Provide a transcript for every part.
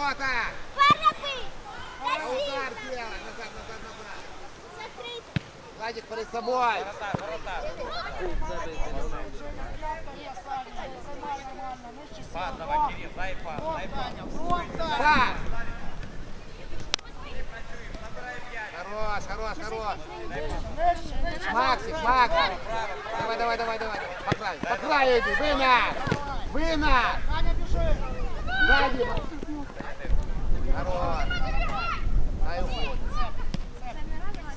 Рота! На удар делай, назад, назад, назад. Владик перед собой. Пас, давай, Кирилл, дай пас, дай пас. Пас! Хорош, хорош, хорош. Максик, Максик. Давай, давай, давай, давай. По краю, по краю иди. Вынос! Сзади. Хорош. Дай уход.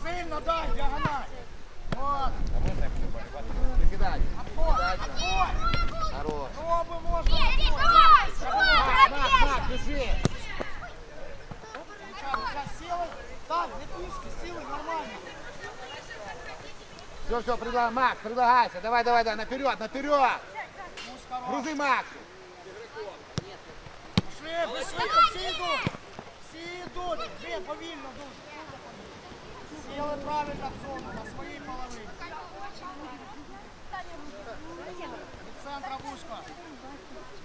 Сильно дай, диагональ. Вот. Кидай. Отбой. Отбой. Хорош. Пробы можно. Макс, Макс, Макс, бежи. Сейчас, сейчас силы. Так, не пишки, силы нормально. Все, все, предлагай, Макс, предлагайся. Давай, давай, давай, наперед, наперед. Пусть короче. Грузи Макс. Пішли, пішли, всі йдуть. Всі йдуть. Дві, повільно дуже. Сіли правильно в зону, на своїй половині. Від центра вузько.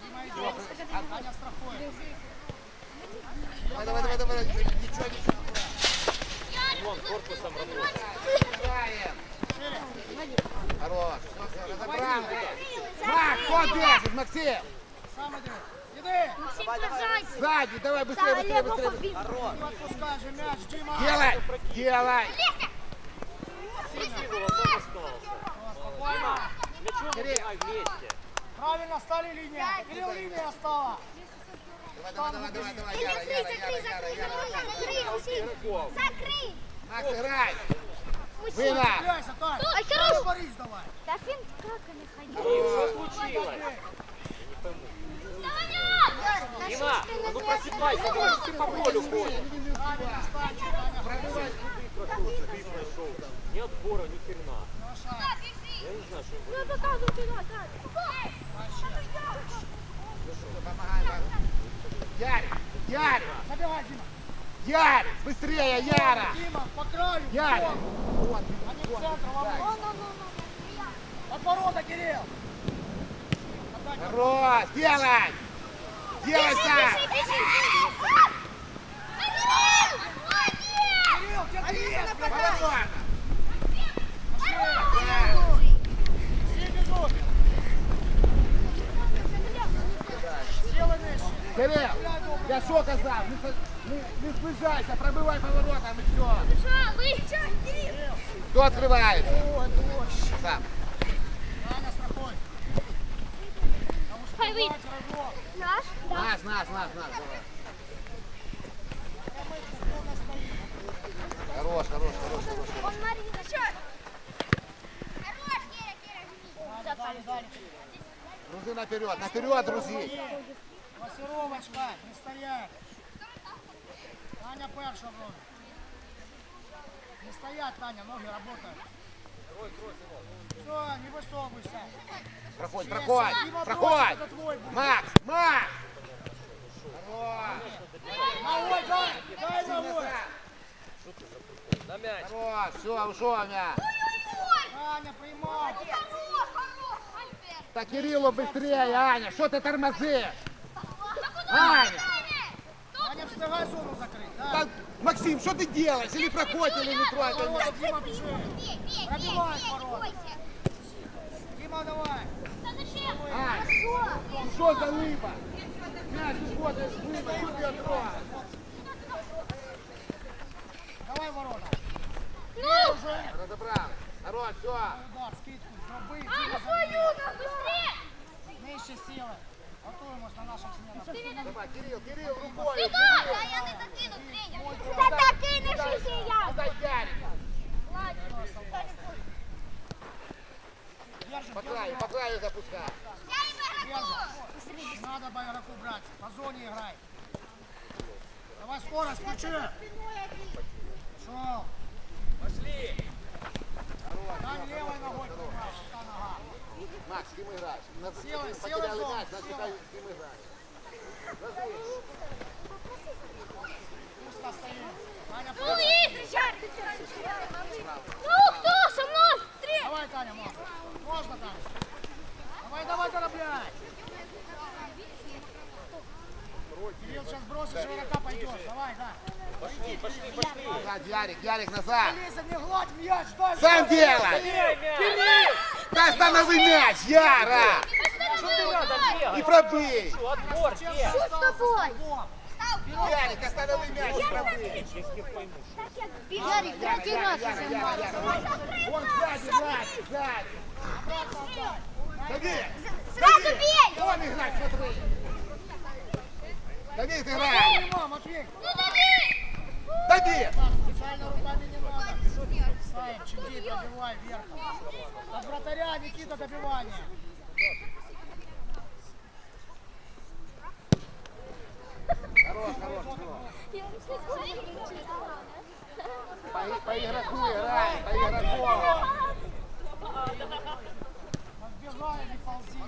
Діма йде. Аня страхує. Давай, давай, давай, давай. Ничего, ничего. Вон, корпусом работает. Играем. Шире. Хорош. Все, разобрал. Макс, кто держит, Максим? Сам іди. Іди. Сзади, давай быстрее, быстрее, быстрее. быстрее. Не відпускай же м'яч, Діма. Делай, делай. Красиво, вот он остался. Спокійно. Мячом Кирилл. играй вместе. Правильно стали линия. Кирилл линия стала. Давай, давай, давай, давай, давай. Яра, Яра, Яра, Яра, Яра. Игроков. Закрий! Макс, играй. Мужчина! Вынос. Стреляйся, Тань. Ай, хорош. Борис давай. Да фин как они ходили? Кирилл, что случилось? А ну просыпайся, давай, ты по полю ходишь. Ни отбора, ни хрена. Я не знаю, что им Ну. Ярик, Ярик, Забегай, Дима. Ярик, быстрее, Яра. Дима, по краю. Ярик. Вот. А не в центр, вовнутрь. От ворота, Кирилл. Хорош, делай. Делай сам. Кирилл, я что казав? Не, не, сближайся, пробивай поворотом и все. Кто открывает? Сам. Грузи наперед, наперед, грузи. Пасировочка, не стоять. Таня перша вроде. Не стоять, Таня, ноги работают. Все, не высовывайся. Проходь, проходь, проходь. Макс, Макс. Хорош. Ногой, дай, дай ногой. На мяч. Хорош, все, ушел мяч. Таня, приймай. Так, Кириллу быстрее, Аня, что ты тормозишь? Аня, Таня, встигай зону закрыть. Да. так, Максим, что ты делаешь? Или проходь, или не трогай. Дима, бежи. Пробивай ворота. Дима, давай. Аня, ну что за лыба? Мяч уходит, лыба, что ты трогай? Давай ворота. Ну! Разобрал. Хорош, все. Удар, скидку, А, Дима, свою, быстрее! Нижче сили. Готуємось на наших змінах. Давай, Кирилл, Кирилл, рукой. Сюда! Да я не докину, тренер. Да так кинешь ще я. По краю, по краю запускай. Держим. Надо по игроку брать. По зоне играй. Давай скорость, включи. Шел. Пошли. Дань левой ногой. играешь. На- Села, ты села потерял в зону, мяч, значит, села. ты им играешь. Узко стоит. Таня, Ну и Ну кто со мной? Три. Давай, Таня, можно. Можно, Таня. Давай, давай, дорабляй. Кирилл, сейчас бросишь, игрока пойдешь. Давай, да. Пошли, пошли, пошли. Назад, Ярик, Ярик, назад. Лиза, не гладь мяч, дай. Сам мяч. делай. Да останови мяч, Яра. Что ты И пробей. Что, отбор, ты стал тобой? Ярик, останови мяч пробей. Ярик, третий раз уже. Вон сзади, сзади, сзади. Дави. Сразу бей! Давай играть, смотри. Давид, играй. Дима, Матвей. Ну дави! Давид. Так, специально руками не надо. Саев, чуди, добивай вверх. От вратаря, Никита, добивание. Хорош, хорош, хорош. По, по игроку играй, по игроку. Подбегай, не ползи.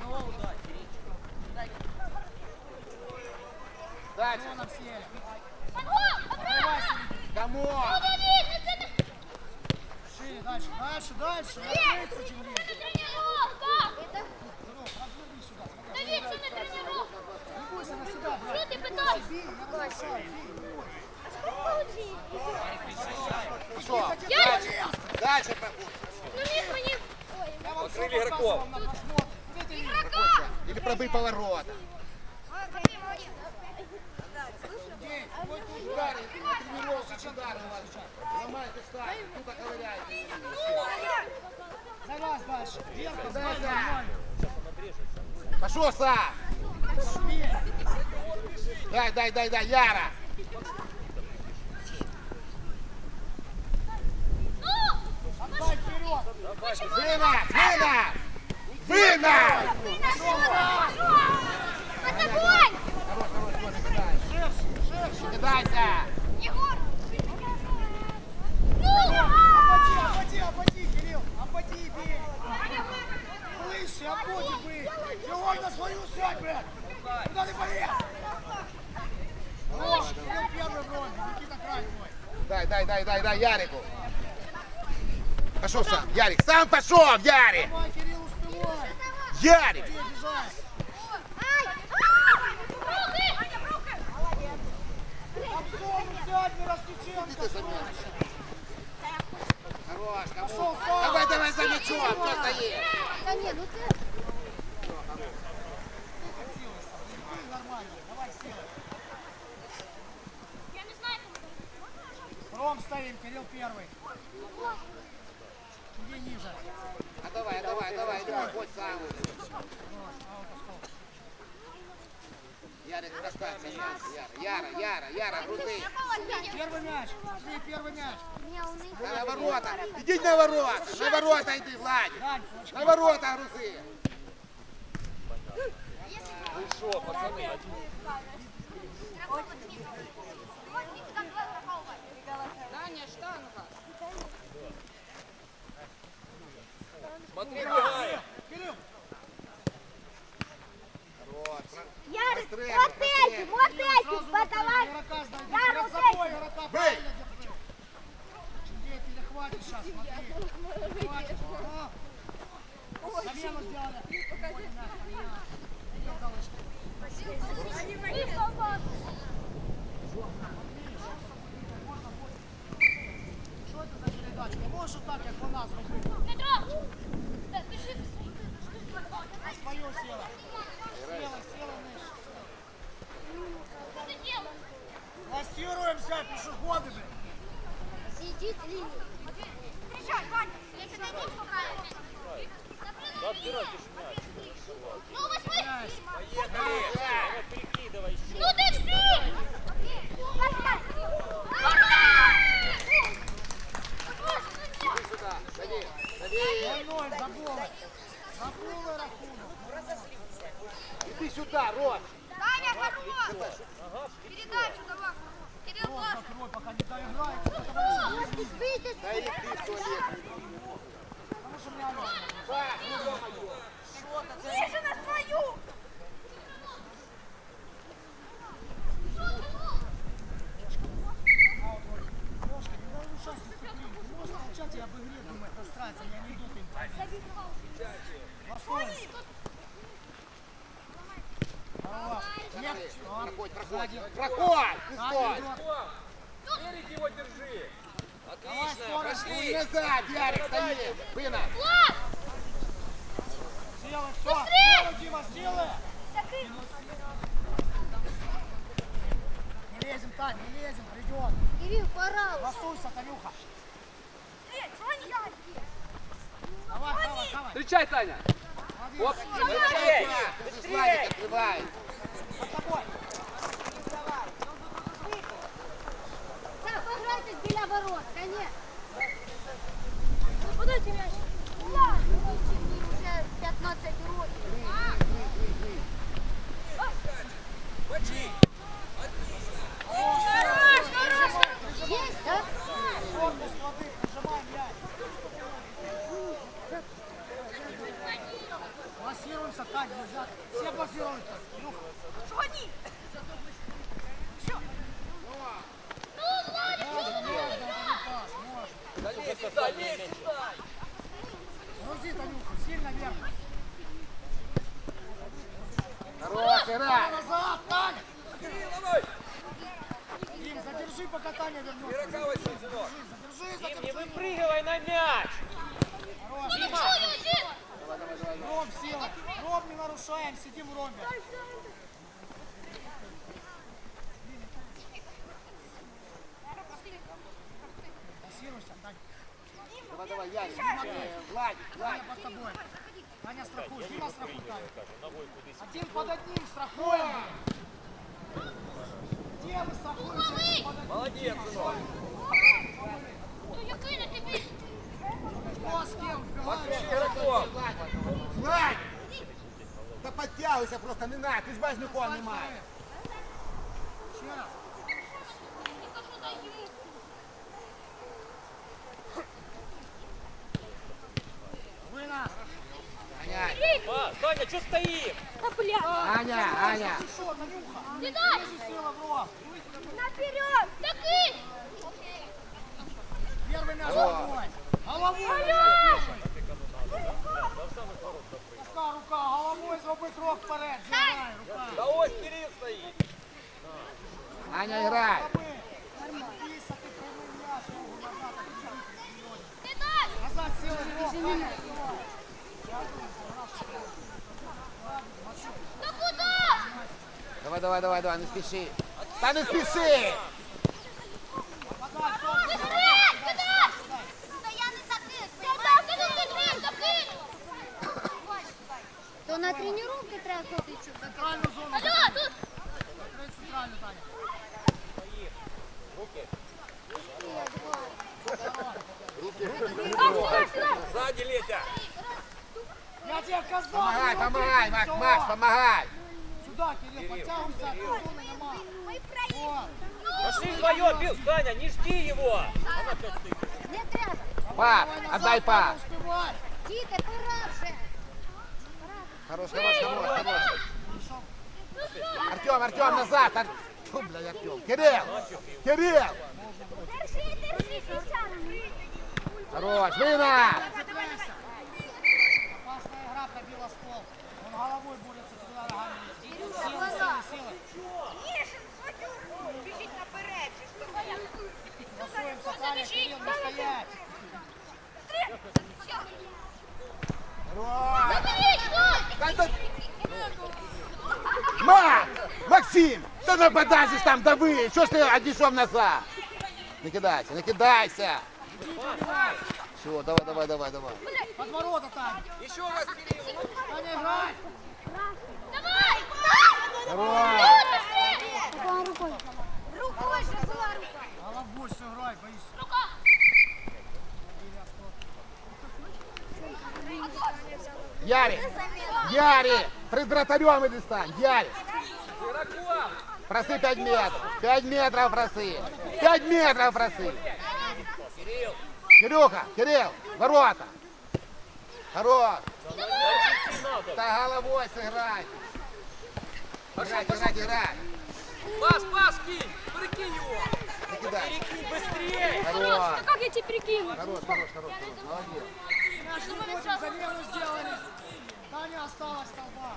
Дальше. Кто на все? Подгон! Давай, Сергей. Кому? Дави! Ну ты Шире, дальше, дальше, дальше. Открыться, Чингис. тренировка! Здоров, разверни сюда. смотри. Дави, це не тренировка! Не бойся на себя, Що брат. ти питаєш? Бей, не разрешай, бей. Пошел. Я... Дальше проходит. Ну міг мені... Ой, Я вам все Открыли игроков. показывал на просмотр. Где ты видишь? игрока! Или пробей поворот. Где? Твой тут. На тренировку удар Ломайте стать, тут ковыряйте. За раз дальше. Вверх, Да, да. Пошел. Бей. Дай, дай, дай, дай, Яра. Отдай вперед. Вынос, вынос. Вынос. Атакуй! Хорош, хорош, хорош, кидай. Ширше, ширше. Кидайся. Егор! Ободи, ободи, ободи, Кирилл. Ободи и бей. Слышь, ободи бей. Егор на свою сядь, блядь. Куда ты полез? Хорош, Кирилл первый в роли. Никита край твой. Дай, дай, дай, дай, дай Ярику. Пошел сам. Ярик, сам пошел, Ярик. Давай, Кирилл, успевай. Ярик. Миросличенко. Хорош. Давай, давай за мячом, кто стоит. Та ні, ну знаю, Ром стоим, Кирилл первый. Иди ниже. А давай, давай, давай, давай, хоть сам. Ярик, достаться, Яра, Яра, Яра, Яра, груди. Первый мяч. Ты первый мяч. Да на ворота. Иди на ворота. На ворота иди, Владик. На ворота грузи. Ну что, пацаны, смотри, Сидит линия. Ниже на свою! Можно молчать и об игре думать, пространство, не анекдоты. Восторг! Проходь, проходь, проходь! Стой! Берег его держи! Отлично, пошли. назад, Ярик, стоит! Спина! Влад! Сделай все. Сделай, Дима, сделай. Не лезем, Тань, не лезем, придет. Кирилл, пора. Лосуйся, Танюха. Давай, давай, давай. Встречай, Таня. Молодец. Быстрее. Владик открывает! Под тобой. Так, пограйтесь біля ворот, конец. Подайте мяч. Влад! Мені вже 15 років. Хорош, хорош! Есть, да? Корпус воды, прижимай мяч. Плассируемся, Тань, нельзя. Все плассируются. Илюха. Сюда, лезь сюда. Грузи, Танюха, сильно вверх. Хорош, играй! Назад, Тань! Давай. Дим, задержи, пока Таня вернется. Игрока возьми, сынок. Задержи, Дим, не задержи. выпрыгивай на мяч. Хорош. Ром, сила. Ром, не нарушаем, сидим в ромбе. Плассируйся, Тань. Давай, давай, Ярик! Э, Владик, Таня Владик! под тобой. Таня страхуй, Дима страхуй, Таня. Один под одним страхуем. Где вы страхуете? Один под одним. Молодец, сынок. Кто с кем Подвиг вбивает? игроков. Владик! Та підтягуйся просто, не надо, ти ж бачиш, нікого немає. Еще раз. Танюха? Ты дай! Лежи сила в рот. Наперед! Так Первый мяч головой. Головой. Алло. Рука, рука, головой зроби крок вперед. Зіграй, рука. Да ось Кирилл стоит. Аня, грай! Назад, дай! Назад сила в рот. Да куда? Давай, давай, давай, давай, не! Кидай! Да не закину! То на тренировке треба ходити, щоб зону. Алло, тут! Закрий центральну, Таня. Сзади, Летя. Я тебе казав. Помагай, помагай, Макс. Макс, помагай! Сюда, Кирилл, подтягивайся. Зоны нема. Ми проїдемо! Вот. Пошли вдвоем, Бил, Таня, не жди его. Она опять стоит. Не треба! Пас, Давай отдай назад, пас! Таня, успевай. Діти, пора вже! Хорош, хорош, хорош, хорош! Артем, Артем, назад! Ар- Фу, блядь, Артем! Кирилл! Кирилл! Держи, держи, Крістяна! Хорош, вина! Цепляйся. Опасная игра пробила стол. Он головой борется туда ногами. Силы, силы, силы. Біжіть наперед! Засуемся, Таня, Кирилл, не стоять. Хорош! Заберіть, стой! Дай, дай. Ма! Максим! Та нападай же ж там, дави! Що ж ти одійшов назад? Не кидайся, не кидайся! Все, давай, давай, давай, давай. Под ворота, Таня. Еще раз, Кирилл. Таня, играй. Рукой, рукой! Рукой же, зла рука! Головой все играй, боишься. Рука! Ярик! Ярик! Пред вратарем иди стань! Игроков. Проси 5 метров! 5 метров проси! 5 метров проси! Кирилл. Кирюха! Кирилл! Ворота! Хорош! Да головой сыграй! Играть, играть, играть! Пас, пас, кинь. Прикинь его. Накидай. Перекинь быстрее! Хорош, Хорош. ну как я тебе перекину? Хорош, хорош, хорош, хорош. Молодец. Замену сделали. Таня осталась толпа.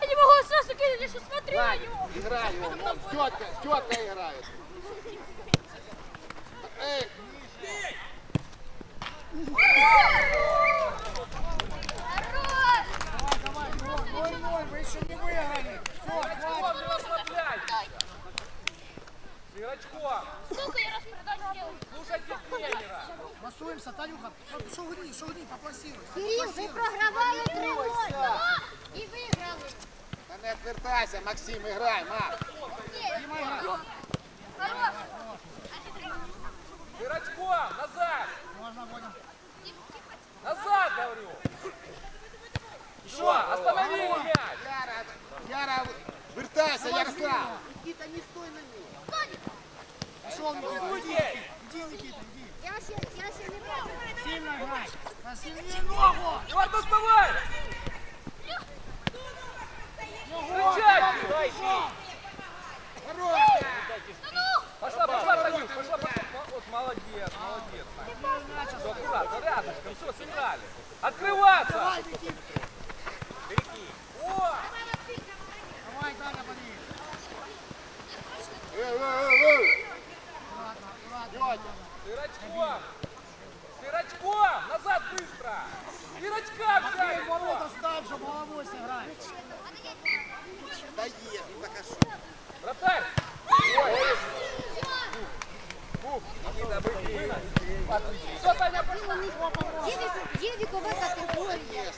Я не могу сразу кинуть, я сейчас смотрю на него. играй его, тетка, тетка играет. Эй, Хорош! 0-0, вы еще не выиграли. Все, Игрочком не расслабляйтесь! Игрочком! Сколько я раз передачу? Слушайте тренера! Басуемся, Танюха, шагни, шагни, попласируй. Кирилл, ви програвали 3-0 і виграли. Та не відвертайся, Максим, играй, Макс. Дима, играй. Хорош! Игрочком! Назад! Можно, Боня. Назад, говорю! Все, останови мяч! Яра, Яра, вертайся, Ярослав. Пошел, Никита, Ну, иди. есть! Иди, Никита, иди. Я ще, я ще не бачу. Сильно играй. Да сильнее ногу. Егор, доставай! Встречай! Пошла, пошла, Танюш, пошла, пошла. Вот, молодец, молодец. Все, аккуратно, рядышком, все, сыграли. Открываться! Давай, Никита. О! Давай, Таня, поди. Эй, эй, эй, Аккуратно, аккуратно. эй. Сырочком! Сырочком! Назад быстро! Сырочка взяли! Ты ворота ставь, чтобы головой сыграй. Да есть, ну так а что? Вратарь! Никита, быстрее! Все, Таня, пошла! Є вікова категорія.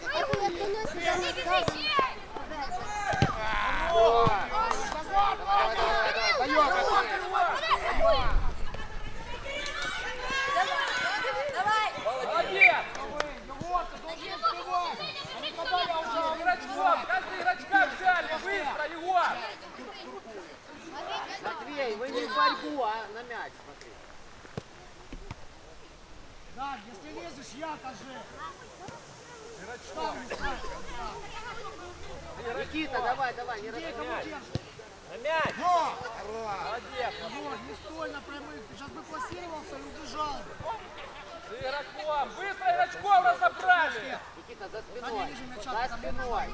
игроком! Быстро игрочком разобрали! Никита, за спиной. За там спиной.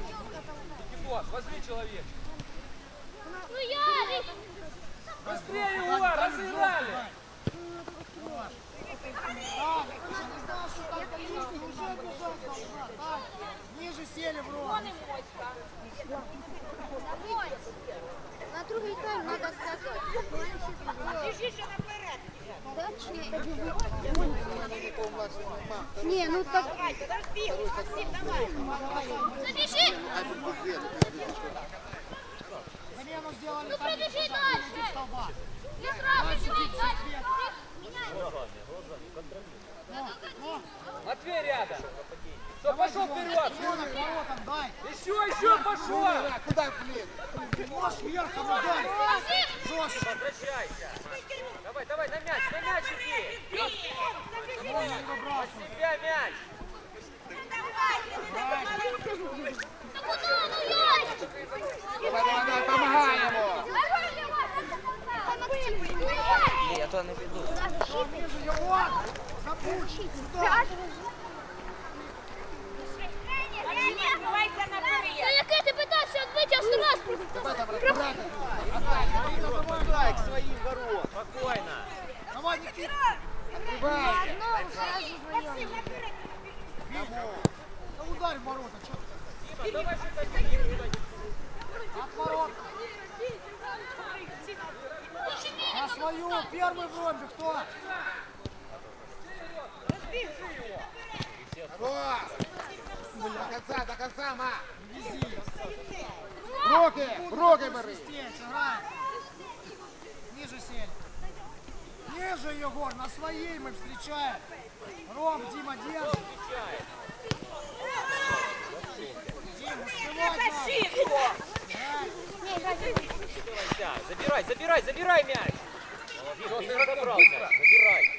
Никитос, возьми человечка! Ну Ярик! Быстрее, Егор! Разыграли! Что ниже сели в рот. На другий тайм треба сказати. Біжи наперед. Ні, ну так. Забіжи! Замену сделали Ну там. пробіжи далі! Столба. Не сразу чуть далі! Матвей рядом! Все, пошел вперед! Еще, еще пошел! Куда, блин? Можешь вверх дай. Жестче. Возвращайся! Давай, давай, на мяч, на мяч иди! Выбрасывай. себя мяч! Та куди ну Ярик? Давай, давай, давай, помогай ему. Ні, я то не Та яке ти питався відбити аккуратно. Давай к своим ворот. Спокойно! Давай, Никита. Да ударь в ворота. От ворот. На свою. Первый в ромбе. Кто? Хорош. До конца, до конца, ма. Руки, руки бери. Ниже сель. Ниже, Егор. На своей мы встречаем. Ром, Дима, держи. Дима, успевать надо. Забирай, забирай, забирай мяч! Молодец! Забирай!